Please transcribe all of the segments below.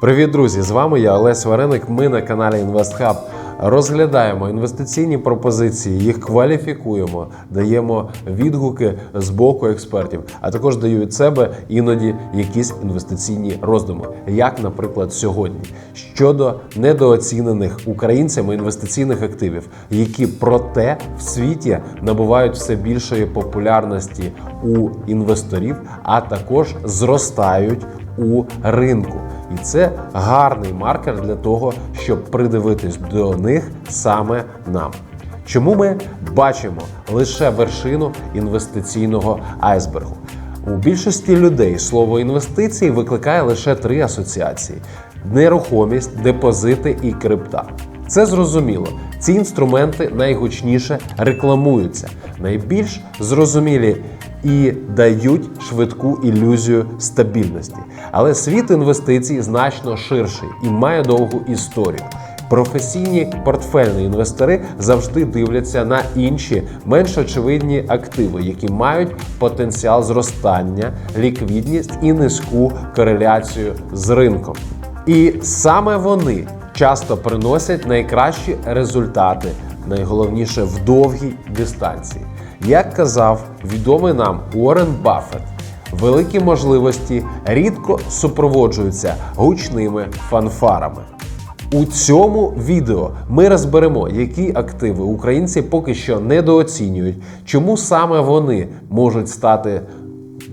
Привіт, друзі! З вами я Олесь Вареник. Ми на каналі InvestHub розглядаємо інвестиційні пропозиції, їх кваліфікуємо, даємо відгуки з боку експертів, а також даю від себе іноді якісь інвестиційні роздуми, як, наприклад, сьогодні щодо недооцінених українцями інвестиційних активів, які проте в світі набувають все більшої популярності у інвесторів, а також зростають у ринку. І це гарний маркер для того, щоб придивитись до них саме нам. Чому ми бачимо лише вершину інвестиційного айсбергу? У більшості людей слово інвестиції викликає лише три асоціації: нерухомість, депозити і крипта. Це зрозуміло. Ці інструменти найгучніше рекламуються, найбільш зрозумілі і дають швидку ілюзію стабільності. Але світ інвестицій значно ширший і має довгу історію. Професійні портфельні інвестори завжди дивляться на інші менш очевидні активи, які мають потенціал зростання, ліквідність і низьку кореляцію з ринком. І саме вони часто приносять найкращі результати, найголовніше в довгій дистанції. Як казав відомий нам Уоррен Баффет, великі можливості рідко супроводжуються гучними фанфарами. У цьому відео ми розберемо, які активи українці поки що недооцінюють, чому саме вони можуть стати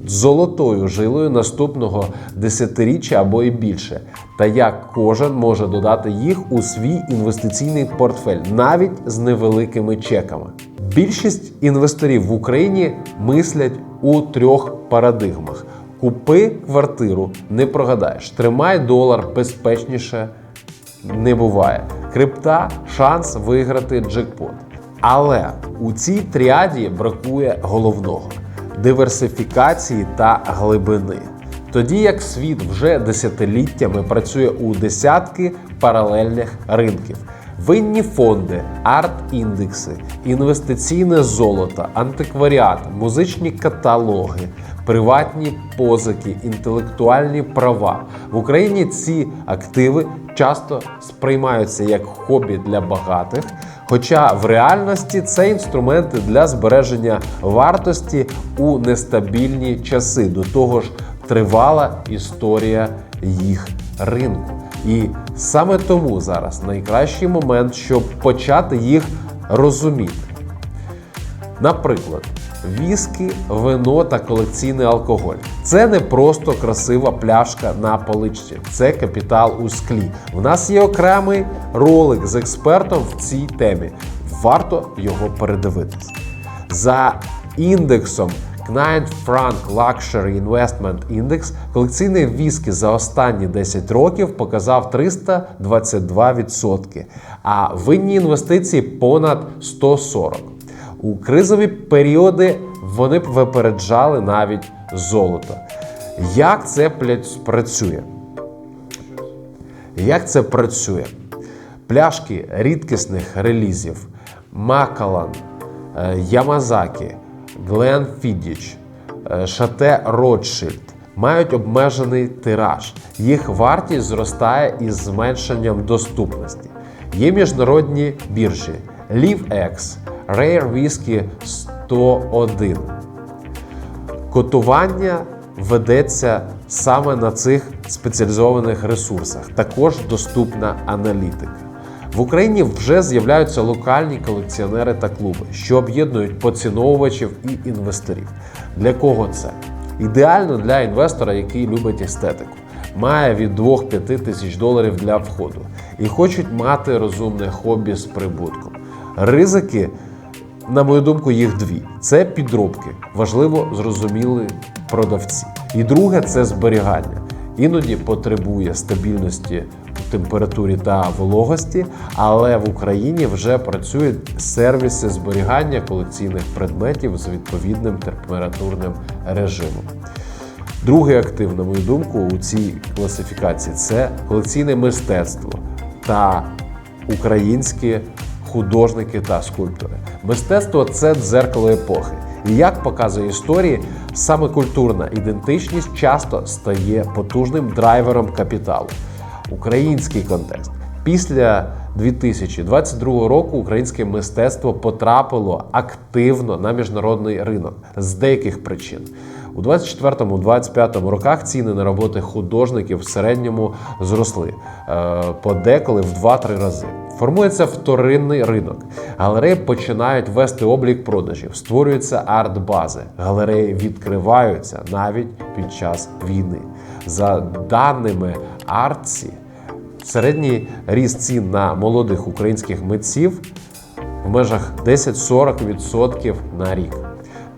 золотою жилою наступного десятиріччя або і більше, та як кожен може додати їх у свій інвестиційний портфель, навіть з невеликими чеками. Більшість інвесторів в Україні мислять у трьох парадигмах: купи квартиру, не прогадаєш, тримай долар безпечніше не буває. Крипта шанс виграти джекпот. Але у цій тріаді бракує головного диверсифікації та глибини. Тоді як світ вже десятиліттями працює у десятки паралельних ринків. Винні фонди, арт-індекси, інвестиційне золото, антикваріат, музичні каталоги, приватні позики, інтелектуальні права. В Україні ці активи часто сприймаються як хобі для багатих, хоча в реальності це інструменти для збереження вартості у нестабільні часи. До того ж, тривала історія їх ринку. І саме тому зараз найкращий момент, щоб почати їх розуміти. Наприклад, віскі, вино та колекційний алкоголь. Це не просто красива пляшка на поличці, це капітал у склі. У нас є окремий ролик з експертом в цій темі. Варто його передивитись. За індексом Knight Frank Luxury Investment Index колекційний віскі за останні 10 років показав 322%, а винні інвестиції понад 140%. У кризові періоди вони б випереджали навіть золото. Як це працює? Як це працює? Пляшки рідкісних релізів Макалан, Ямазакі, Глен Фідіч, Шате Ротшильд мають обмежений тираж. Їх вартість зростає із зменшенням доступності. Є міжнародні біржі LiveX, Rare Whisky 101. Котування ведеться саме на цих спеціалізованих ресурсах. Також доступна аналітика. В Україні вже з'являються локальні колекціонери та клуби, що об'єднують поціновувачів і інвесторів. Для кого це? Ідеально для інвестора, який любить естетику, має від 2-5 тисяч доларів для входу і хочуть мати розумне хобі з прибутком. Ризики, на мою думку, їх дві: це підробки, важливо зрозуміли продавці. І друге це зберігання. Іноді потребує стабільності температурі та вологості, але в Україні вже працюють сервіси зберігання колекційних предметів з відповідним температурним режимом. Другий актив, на мою думку, у цій класифікації це колекційне мистецтво та українські художники та скульптори. Мистецтво це дзеркало епохи. І як показує історії, саме культурна ідентичність часто стає потужним драйвером капіталу. Український контекст. Після 2022 року українське мистецтво потрапило активно на міжнародний ринок з деяких причин. У 24-25 роках ціни на роботи художників в середньому зросли е, подеколи в 2-3 рази. Формується вторинний ринок. Галереї починають вести облік продажів, створюються арт-бази. Галереї відкриваються навіть під час війни. За даними Артсі, середній ріст цін на молодих українських митців в межах 10-40% на рік.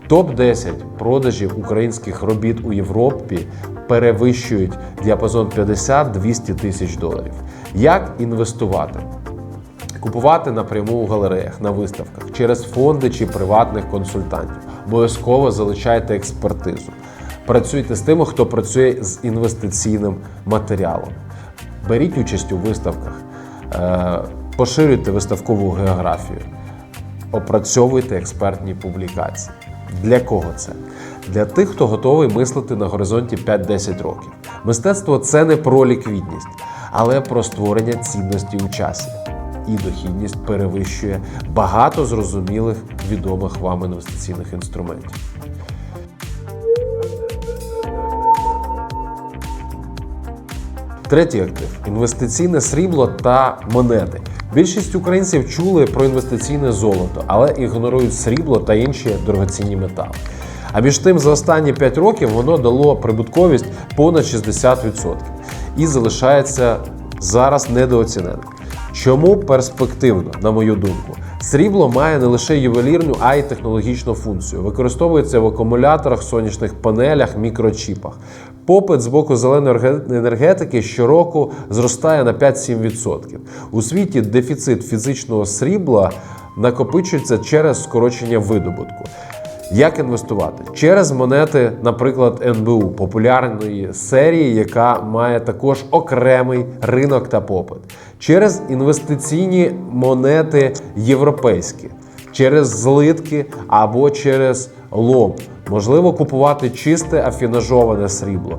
Топ-10 продажів українських робіт у Європі перевищують діапазон 50-200 тисяч доларів. Як інвестувати? Купувати напряму у галереях на виставках через фонди чи приватних консультантів. Обов'язково залучайте експертизу. Працюйте з тими, хто працює з інвестиційним матеріалом. Беріть участь у виставках, е, поширюйте виставкову географію, опрацьовуйте експертні публікації. Для кого це? Для тих, хто готовий мислити на горизонті 5-10 років. Мистецтво це не про ліквідність, але про створення цінності у часі. І дохідність перевищує багато зрозумілих відомих вам інвестиційних інструментів. Третій актив інвестиційне срібло та монети. Більшість українців чули про інвестиційне золото, але ігнорують срібло та інші дорогоцінні метали. А між тим, за останні 5 років воно дало прибутковість понад 60% і залишається зараз недооціненим. Чому перспективно, на мою думку? Срібло має не лише ювелірну, а й технологічну функцію. Використовується в акумуляторах, сонячних панелях, мікрочіпах. Попит з боку зеленої енергетики щороку зростає на 5-7%. У світі дефіцит фізичного срібла накопичується через скорочення видобутку. Як інвестувати? Через монети, наприклад, НБУ, популярної серії, яка має також окремий ринок та попит, через інвестиційні монети європейські, через злитки або через лом. Можливо купувати чисте афінажоване срібло.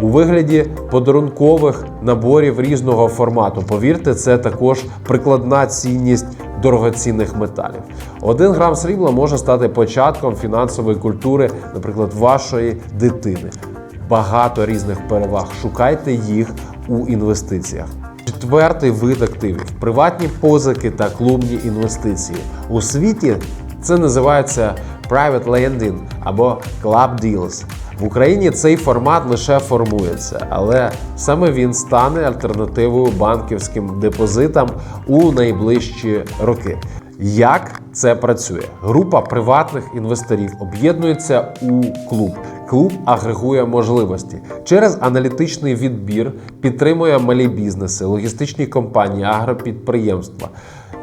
У вигляді подарункових наборів різного формату. Повірте, це також прикладна цінність дорогоцінних металів. Один грам срібла може стати початком фінансової культури, наприклад, вашої дитини. Багато різних переваг. Шукайте їх у інвестиціях. Четвертий вид активів приватні позики та клубні інвестиції. У світі це називається private lending або club deals. В Україні цей формат лише формується, але саме він стане альтернативою банківським депозитам у найближчі роки. Як це працює? Група приватних інвесторів об'єднується у клуб. Клуб агрегує можливості через аналітичний відбір, підтримує малі бізнеси, логістичні компанії, агропідприємства.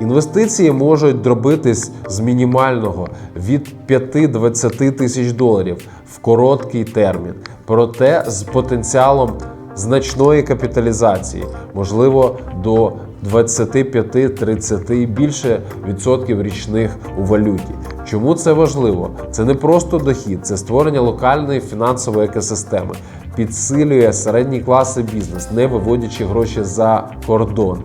Інвестиції можуть дробитись з мінімального від 5-20 тисяч доларів в короткий термін, проте з потенціалом значної капіталізації, можливо, до 25-30 і більше відсотків річних у валюті. Чому це важливо? Це не просто дохід, це створення локальної фінансової екосистеми, підсилює середні класи бізнес, не виводячи гроші за кордон.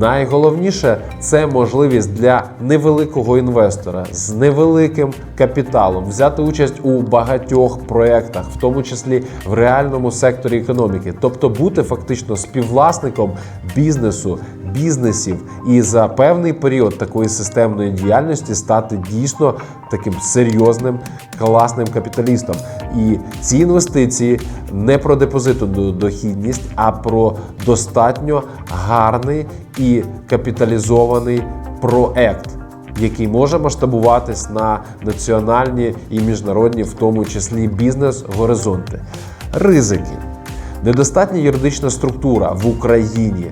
Найголовніше це можливість для невеликого інвестора з невеликим капіталом взяти участь у багатьох проєктах, в тому числі в реальному секторі економіки, тобто бути фактично співвласником бізнесу, бізнесів і за певний період такої системної діяльності стати дійсно таким серйозним класним капіталістом. І ці інвестиції не про депозитну дохідність, а про достатньо гарний і капіталізований проект. Який може масштабуватись на національні і міжнародні, в тому числі бізнес-горизонти, ризики, недостатня юридична структура в Україні,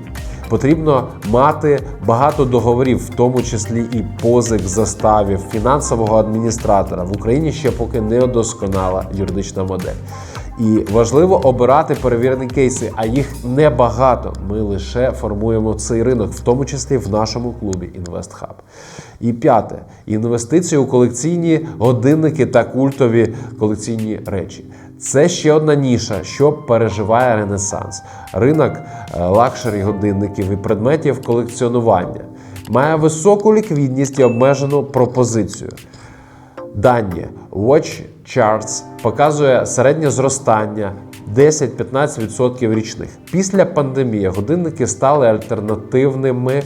Потрібно мати багато договорів, в тому числі і позик заставів фінансового адміністратора в Україні ще поки не досконала юридична модель. І важливо обирати перевірені кейси, а їх небагато. Ми лише формуємо цей ринок, в тому числі в нашому клубі InvestHub. І п'яте інвестиції у колекційні годинники та культові колекційні речі. Це ще одна ніша, що переживає ренесанс. Ринок е, лакшері годинників і предметів колекціонування має високу ліквідність і обмежену пропозицію. Дані Watch Charts показує середнє зростання 10-15% річних. Після пандемії годинники стали альтернативними е,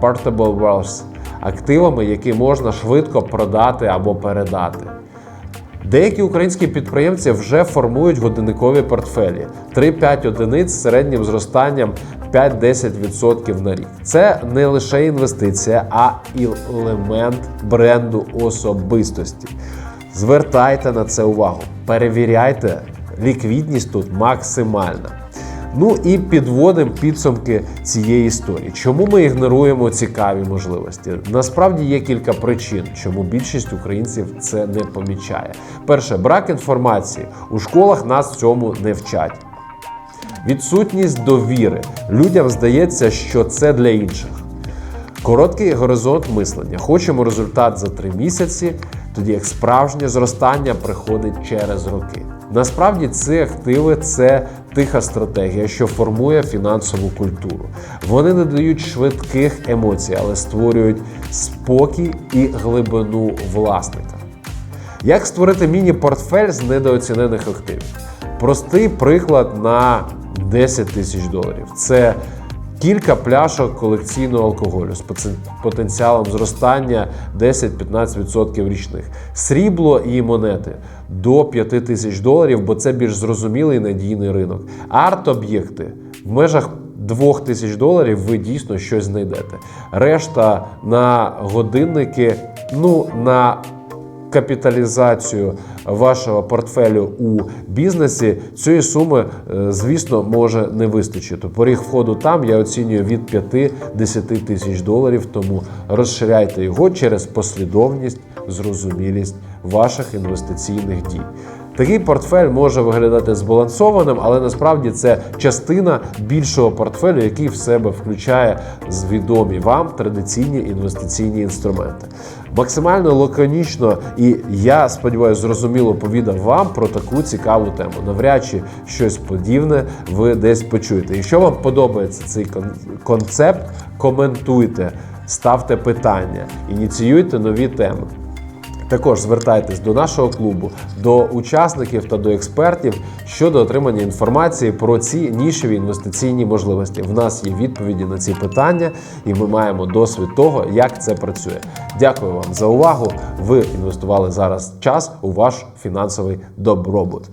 portable wealth, активами, які можна швидко продати або передати. Деякі українські підприємці вже формують годинникові портфелі 3-5 одиниць з середнім зростанням 5-10% на рік. Це не лише інвестиція, а елемент бренду особистості. Звертайте на це увагу, перевіряйте, ліквідність тут максимальна. Ну і підводимо підсумки цієї історії. Чому ми ігноруємо цікаві можливості? Насправді є кілька причин, чому більшість українців це не помічає. Перше, брак інформації. У школах нас цьому не вчать. Відсутність довіри. Людям здається, що це для інших. Короткий горизонт мислення. Хочемо результат за три місяці, тоді як справжнє зростання приходить через роки. Насправді ці активи це тиха стратегія, що формує фінансову культуру. Вони не дають швидких емоцій, але створюють спокій і глибину власника. Як створити міні-портфель з недооцінених активів? Простий приклад на 10 тисяч доларів. Це кілька пляшок колекційного алкоголю з потенціалом зростання 10-15% річних, срібло і монети до 5 тисяч доларів, бо це більш зрозумілий надійний ринок. Арт-об'єкти в межах 2 тисяч доларів ви дійсно щось знайдете. Решта на годинники, ну на капіталізацію вашого портфелю у бізнесі, цієї суми, е, звісно, може не вистачити. Поріг входу там я оцінюю від 5-10 тисяч доларів, тому розширяйте його через послідовність, зрозумілість ваших інвестиційних дій. Такий портфель може виглядати збалансованим, але насправді це частина більшого портфелю, який в себе включає відомі вам традиційні інвестиційні інструменти. Максимально лаконічно і я сподіваюся, зрозуміло повідав вам про таку цікаву тему. Навряд чи щось подібне ви десь почуєте. Якщо вам подобається цей концепт, коментуйте, ставте питання, ініціюйте нові теми. Також звертайтесь до нашого клубу, до учасників та до експертів щодо отримання інформації про ці нішеві інвестиційні можливості. В нас є відповіді на ці питання, і ми маємо досвід того, як це працює. Дякую вам за увагу. Ви інвестували зараз час у ваш фінансовий добробут.